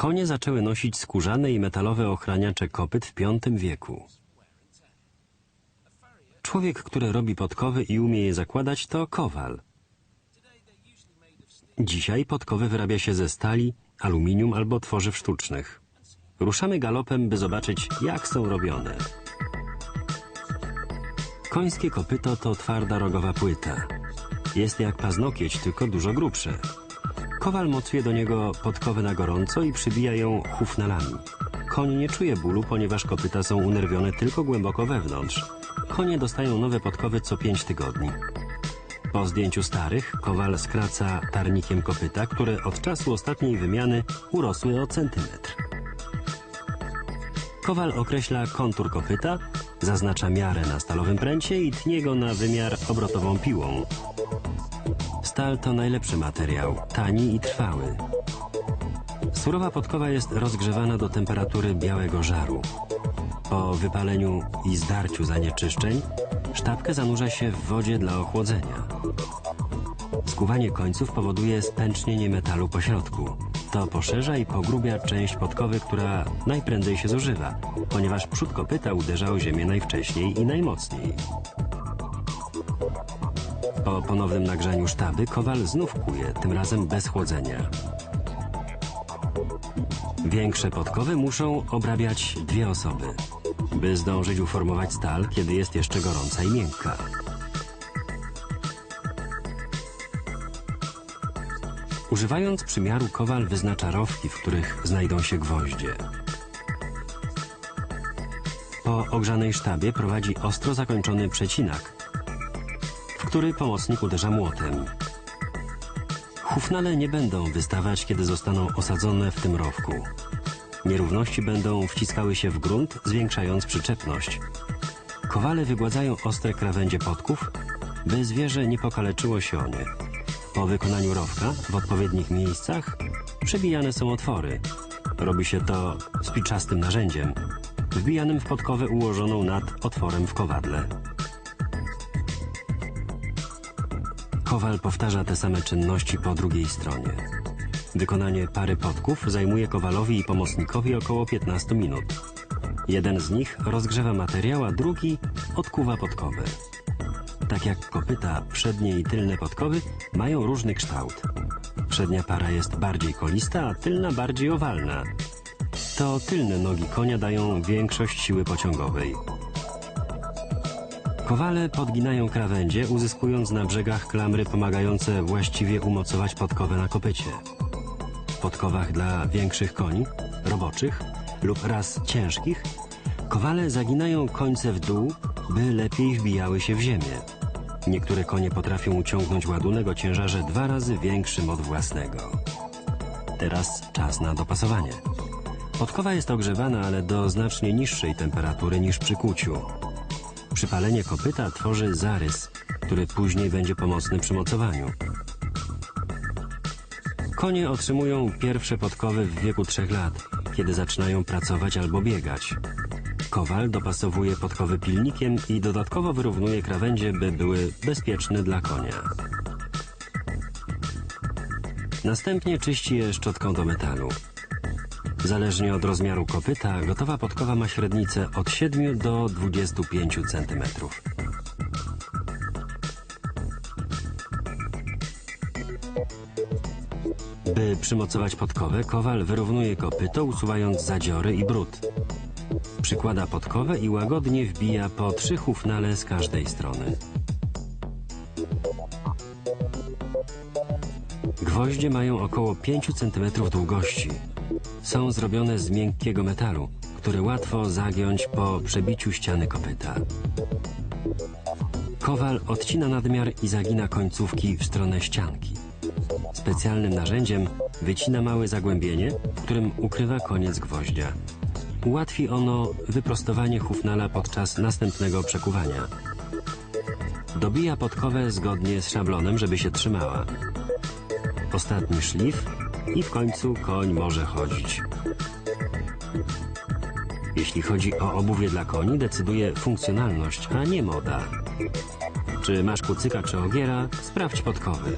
Konie zaczęły nosić skórzane i metalowe ochraniacze kopyt w V wieku. Człowiek, który robi podkowy i umie je zakładać, to kowal. Dzisiaj podkowy wyrabia się ze stali, aluminium albo tworzyw sztucznych. Ruszamy galopem, by zobaczyć, jak są robione. Końskie kopyto to twarda rogowa płyta. Jest jak paznokieć, tylko dużo grubsze. Kowal mocuje do niego podkowy na gorąco i przybija ją hufnalami. Koń nie czuje bólu, ponieważ kopyta są unerwione tylko głęboko wewnątrz. Konie dostają nowe podkowy co 5 tygodni. Po zdjęciu starych, kowal skraca tarnikiem kopyta, które od czasu ostatniej wymiany urosły o centymetr. Kowal określa kontur kopyta, zaznacza miarę na stalowym pręcie i tnie go na wymiar obrotową piłą. Stal to najlepszy materiał, tani i trwały. Surowa podkowa jest rozgrzewana do temperatury białego żaru. Po wypaleniu i zdarciu zanieczyszczeń sztabkę zanurza się w wodzie dla ochłodzenia. Skuwanie końców powoduje spęcznienie metalu po środku. To poszerza i pogrubia część podkowy, która najprędzej się zużywa, ponieważ przód kopyta uderza o ziemię najwcześniej i najmocniej. Po ponownym nagrzaniu sztaby kowal znów kuje, tym razem bez chłodzenia. Większe podkowy muszą obrabiać dwie osoby, by zdążyć uformować stal, kiedy jest jeszcze gorąca i miękka. Używając przymiaru kowal wyznacza rowki, w których znajdą się gwoździe. Po ogrzanej sztabie prowadzi ostro zakończony przecinak, w który pomocnik uderza młotem. Hufnale nie będą wystawać, kiedy zostaną osadzone w tym rowku. Nierówności będą wciskały się w grunt, zwiększając przyczepność. Kowale wygładzają ostre krawędzie podków, by zwierzę nie pokaleczyło się o nie. Po wykonaniu rowka w odpowiednich miejscach przebijane są otwory. Robi się to spiczastym narzędziem, wbijanym w podkowę ułożoną nad otworem w kowadle. Kowal powtarza te same czynności po drugiej stronie. Wykonanie pary podków zajmuje kowalowi i pomocnikowi około 15 minut. Jeden z nich rozgrzewa materiał, a drugi odkuwa podkowy. Tak jak kopyta, przednie i tylne podkowy mają różny kształt. Przednia para jest bardziej kolista, a tylna bardziej owalna. To tylne nogi konia dają większość siły pociągowej. Kowale podginają krawędzie, uzyskując na brzegach klamry pomagające właściwie umocować podkowę na kopycie. W podkowach dla większych koni, roboczych lub raz ciężkich, kowale zaginają końce w dół, by lepiej wbijały się w ziemię. Niektóre konie potrafią uciągnąć ładunek o ciężarze dwa razy większym od własnego. Teraz czas na dopasowanie. Podkowa jest ogrzewana, ale do znacznie niższej temperatury niż przy kuciu. Przypalenie kopyta tworzy zarys, który później będzie pomocny przy mocowaniu. Konie otrzymują pierwsze podkowy w wieku 3 lat, kiedy zaczynają pracować albo biegać. Kowal dopasowuje podkowy pilnikiem i dodatkowo wyrównuje krawędzie, by były bezpieczne dla konia. Następnie czyści je szczotką do metalu. Zależnie od rozmiaru kopyta, gotowa podkowa ma średnicę od 7 do 25 cm. By przymocować podkowę, kowal wyrównuje kopyto, usuwając zadziory i brud. Przykłada podkowę i łagodnie wbija po trzy hufnale z każdej strony. Gwoździe mają około 5 cm długości. Są zrobione z miękkiego metalu, który łatwo zagiąć po przebiciu ściany kopyta. Kowal odcina nadmiar i zagina końcówki w stronę ścianki. Specjalnym narzędziem wycina małe zagłębienie, w którym ukrywa koniec gwoździa. Ułatwi ono wyprostowanie hufnala podczas następnego przekuwania. Dobija podkowę zgodnie z szablonem, żeby się trzymała. Ostatni szlif i w końcu koń może chodzić. Jeśli chodzi o obuwie dla koni, decyduje funkcjonalność, a nie moda. Czy masz kucyka czy ogiera? Sprawdź podkowy.